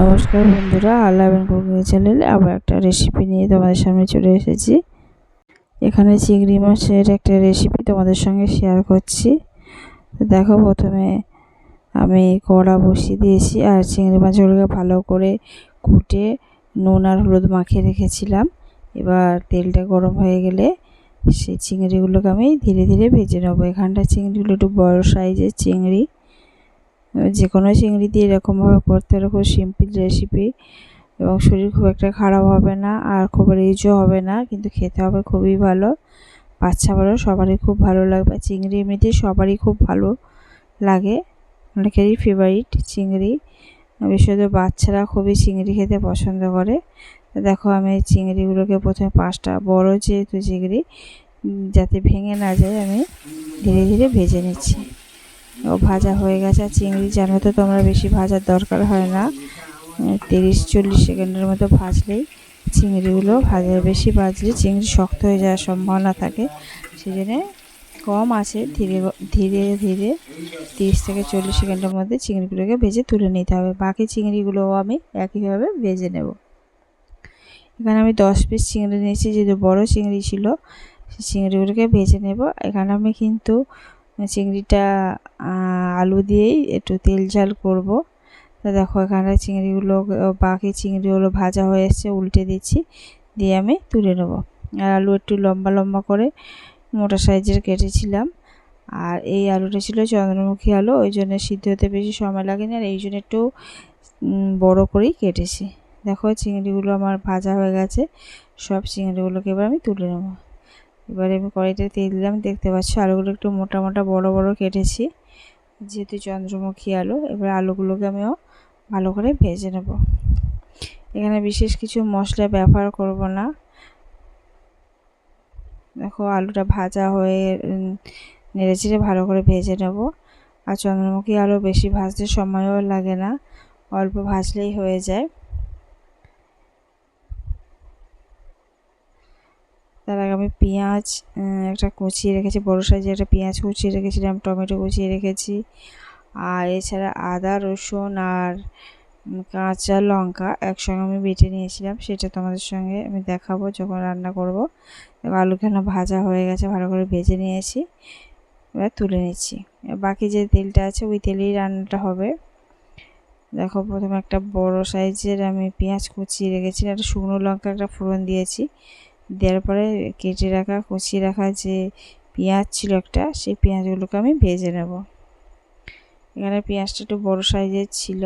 নমস্কার বন্ধুরা, আলাবেন কুকিং চ্যানেলে আবার একটা রেসিপি নিয়ে তোমাদের সামনে চলে এসেছি। এখানে চিংড়ি মাছের একটা রেসিপি তোমাদের সঙ্গে শেয়ার করছি। তো দেখো প্রথমে আমি কড়া বসিয়ে দিয়েছি আর চিংড়ি মাছগুলোকে ভালো করে কুটে নুন আর হলুদ মাখিয়ে রেখেছিলাম। এবার তেলটা গরম হয়ে গেলে সেই চিংড়িগুলোকে আমি ধীরে ধীরে ভেজে নেব। এখানটা চিংড়িগুলো একটু বড় সাইজের চিংড়ি। যে কোনো চিংড়ি দিয়ে এরকমভাবে করতে হলে খুব সিম্পল রেসিপি এবং শরীর খুব একটা খারাপ হবে না আর খুব রিচও হবে না, কিন্তু খেতে হবে খুবই ভালো। বাচ্চা বড়ো, সবারই খুব ভালো লাগবে। চিংড়ি এমনিতে সবারই খুব ভালো লাগে। অনেকেরই ফেভারিট চিংড়ি। বিশেষত বাচ্চারা খুবই চিংড়ি খেতে পছন্দ করে। দেখো আমি চিংড়িগুলোকে প্রথমে পাঁচটা বড় যেহেতু চিংড়ি যাতে ভেঙে না যায়, আমি ধীরে ধীরে ভেজে নিচ্ছি। ও ভাজা হয়ে গেছে। চিংড়ি জানো তো তোমরা, বেশি ভাজার দরকার হয় না। তিরিশ চল্লিশ সেকেন্ডের মতো ভাজলেই চিংড়িগুলো ভাজা বেশি ভাজলে চিংড়ি শক্ত হয়ে যাওয়ার সম্ভাবনা থাকে। সেই জন্যে কম আছে, ধীরে ধীরে ধীরে তিরিশ থেকে চল্লিশ সেকেন্ডের মধ্যে চিংড়িগুলোকে ভেজে তুলে নিতে হবে। বাকি চিংড়িগুলোও আমি একইভাবে ভেজে নেব। এখানে আমি দশ পিস চিংড়ি নিয়েছি, যেহেতু বড় চিংড়ি ছিল, সেই চিংড়িগুলোকে ভেজে নেব। এখানে আমি কিন্তু চিংড়িটা আলু দিয়েই একটু তেল ঝাল করব। তো দেখো, এখানে চিংড়িগুলো বাকি চিংড়িগুলো ভাজা হয়ে এসছে, উল্টে দিচ্ছি, দিয়ে আমি তুলে নেব। আর আলু একটু লম্বা লম্বা করে মোটা সাইজের কেটেছিলাম। আর এই আলুটা ছিল চন্দ্রমুখী আলু, ওই জন্য সিদ্ধ হতে বেশি সময় লাগে লাগেনি, আর এই জন্য একটু বড় করেই কেটেছি। দেখো, চিংড়িগুলো আমার ভাজা হয়ে গেছে, সব চিংড়িগুলোকে এবার আমি তুলে নেব। এবারে আমি কড়াইতে তেল দিলাম। দেখতে পাচ্ছ আলুগুলো একটু মোটা মোটা বড় বড় কেটেছি, যেহেতু চন্দ্রমুখী আলু। এবার আলুগুলোকে আমিও ভালো করে ভেজে নেব। এখানে বিশেষ কিছু মশলা ব্যবহার করব না। দেখো আলুটা ভাজা হয়ে নেড়ে চেড়ে ভালো করে ভেজে নেব। আর চন্দ্রমুখী আলু বেশি ভাজতে সময়ও লাগে না, অল্প ভাজলেই হয়ে যায়। তার আগে আমি পেঁয়াজ একটা কুচিয়ে রেখেছি, বড়ো সাইজে একটা পেঁয়াজ কুচিয়ে রেখেছিলাম, টমেটো কুচিয়ে রেখেছি। আর এছাড়া আদা, রসুন আর কাঁচা লঙ্কা একসঙ্গে আমি বেটে নিয়েছিলাম, সেটা তোমাদের সঙ্গে আমি দেখাবো যখন রান্না করব। আলুখানা ভাজা হয়ে গেছে, ভালো করে ভেজে নিয়েছি, এবার তুলে নিচ্ছি। বাকি যে তেলটা আছে, ওই তেলেই রান্নাটা হবে। দেখো, প্রথমে একটা বড় সাইজের আমি পেঁয়াজ কুচিয়ে রেখেছি, একটা শুকনো লঙ্কা একটা ফোড়ন দিয়েছি। দেওয়ার পরে কেটে রাখা কষিয়ে রাখা যে পেঁয়াজ ছিল একটা, সেই পেঁয়াজগুলোকে আমি ভেজে নেব। এখানে পেঁয়াজটা একটু বড়ো সাইজের ছিল।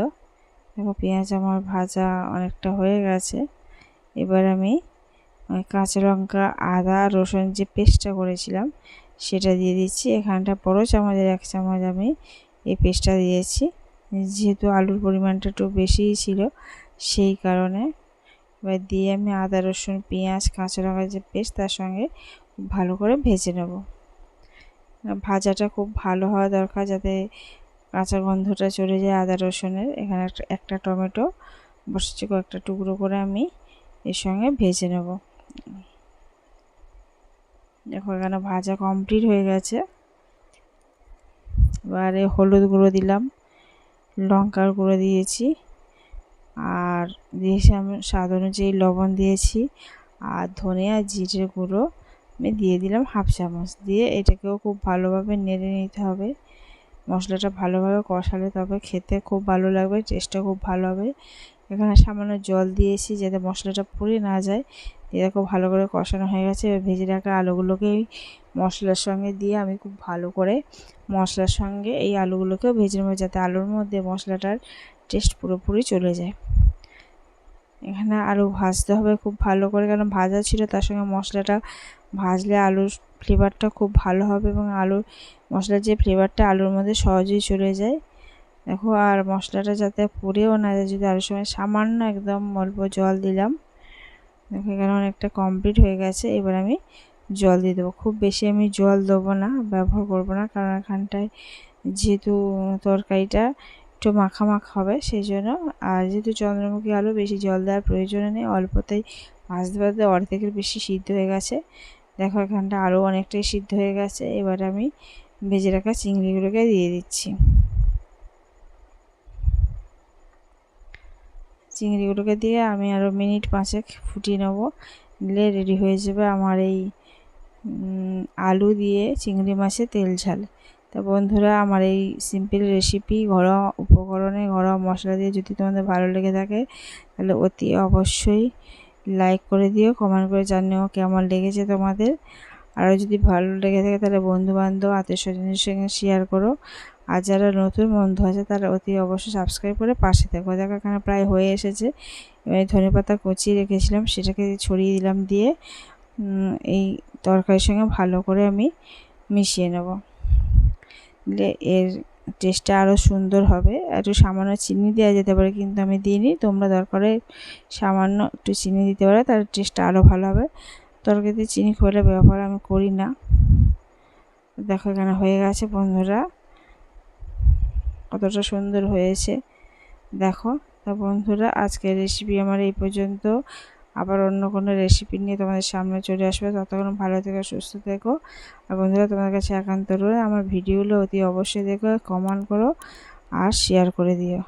দেখো পেঁয়াজ আমার ভাজা অনেকটা হয়ে গেছে। এবার আমি কাঁচা লঙ্কা, আদা, রসুন যে পেস্টটা করেছিলাম, সেটা দিয়ে দিচ্ছি। এখানটা বড়ো চামচের, এক চামচ আমি এই পেস্টটা দিয়েছি। যেহেতু আলুর পরিমাণটা একটু বেশিই ছিল, সেই কারণে এবার দিয়ে আমি আদা, রসুন, পেঁয়াজ, কাঁচা লঙ্কা যে পেস্ট তার সঙ্গে ভালো করে ভেজে নেব। ভাজাটা খুব ভালো হওয়া দরকার যাতে কাঁচা গন্ধটা চলে যায় আদা, রসুনের। এখানে একটা টমেটো বসেছি, কয়েকটা টুকরো করে আমি এর সঙ্গে ভেজে নেব। দেখো এখানে ভাজা কমপ্লিট হয়ে গেছে। এবারে হলুদ গুঁড়ো দিলাম, লঙ্কার গুঁড়ো দিয়েছি। আর দিয়েছি আমি স্বাদ অনুযায়ী লবণ দিয়েছি আর ধনে আর জিরে গুঁড়ো আমি দিয়ে দিলাম হাফ চামচ দিয়ে। এটাকেও খুব ভালোভাবে নেড়ে নিতে হবে। মশলাটা ভালোভাবে কষালে তবে খেতে খুব ভালো লাগবে টেস্টটা খুব ভালো হবে। এখানে সামান্য জল দিয়েছি যাতে মশলাটা পুড়ে না যায়। দিয়ে খুব ভালো করে কষানো হয়ে গেছে। ভেজে রাখা আলুগুলোকে এই মশলার সঙ্গে দিয়ে আমি খুব ভালো করে মশলার সঙ্গে এই আলুগুলোকেও ভেজে নেব যাতে আলুর মধ্যে মশলাটার টেস্ট পুরোপুরি চলে যায়। এখানে আলু ভাজতে হবে খুব ভালো করে কারণ ভাজা ছিল, তার সঙ্গে মশলাটা ভাজলে আলুর ফ্লেভারটা খুব ভালো হবে এবং আলুর মশলার যে ফ্লেভারটা আলুর মধ্যে সহজেই চলে যায়। দেখো, আর মশলাটা যাতে পুড়েও না যায়, যদি আলুর সময় সামান্য একদম অল্প জল দিলাম, দেখো এখানে অনেকটা কমপ্লিট হয়ে গেছে, এবার আমি জল দিয়ে দেবো। খুব বেশি আমি জল দেবো না, ব্যবহার করব না, কারণ এখানটায় যেহেতু তরকারিটা একটু মাখা মাখা হবে সেই জন্য আর যেহেতু চন্দ্রমুখী আলু বেশি জল দেওয়ার প্রয়োজন নেই, অল্পতেই ভাজতে ভাজতে অর্ধেকের বেশি সিদ্ধ হয়ে গেছে। দেখো, এখানটা আরও অনেকটাই সিদ্ধ হয়ে গেছে। এবার আমি ভেজে রাখা চিংড়িগুলোকে দিয়ে দিচ্ছি। চিংড়িগুলোকে দিয়ে আমি আরও মিনিট পাঁচেক ফুটিয়ে নেব। নিলে রেডি হয়ে যাবে আমার এই আলু দিয়ে চিংড়ি মাছের তেল ঝাল। তা বন্ধুরা, আমার এই সিম্পল রেসিপি ঘরোয়া উপকরণে ঘরোয়া মশলা দিয়ে যদি তোমাদের ভালো লেগে থাকে, তাহলে অতি অবশ্যই লাইক করে দিও কমেন্ট করে জানিও কেমন লেগেছে তোমাদের। আরও যদি ভালো লেগে থাকে, তাহলে বন্ধুবান্ধব আত্মীয় স্বজনের সঙ্গে শেয়ার করো। আর যারা নতুন বন্ধু আছে, তারা অতি অবশ্যই সাবস্ক্রাইব করে পাশে থাকো। দেখো, এখানে প্রায় হয়ে এসেছে। এবার ধনে পাতা কচিয়ে রেখেছিলাম, সেটাকে ছড়িয়ে দিলাম দিয়ে এই তরকারির সঙ্গে ভালো করে আমি মিশিয়ে নেব। দিলে এর টেস্টটা আরও সুন্দর হবে। একটু সামান্য চিনি দেওয়া যেতে পারে, কিন্তু আমি দিইনি। তোমরা দরকারে সামান্য একটু চিনি দিতে পারে তার টেস্টটা আরও ভালো হবে। তরকারিতে চিনি খোলে ব্যবহার আমি করি না। দেখো এখানে হয়ে গেছে বন্ধুরা। কতটা সুন্দর হয়েছে। দেখো, তা বন্ধুরা, আজকের রেসিপি আমার এই পর্যন্ত। আবার অন্য কোনো রেসিপি নিয়ে তোমাদের সামনে চলে আসবে। ততক্ষণ ভালো থেকো, সুস্থ থেকো। আর বন্ধুরা তোমাদের কাছে একান্ত রয়ে আমার ভিডিওগুলো অতি অবশ্যই দেখো কমেন্ট করো আর শেয়ার করে দিও।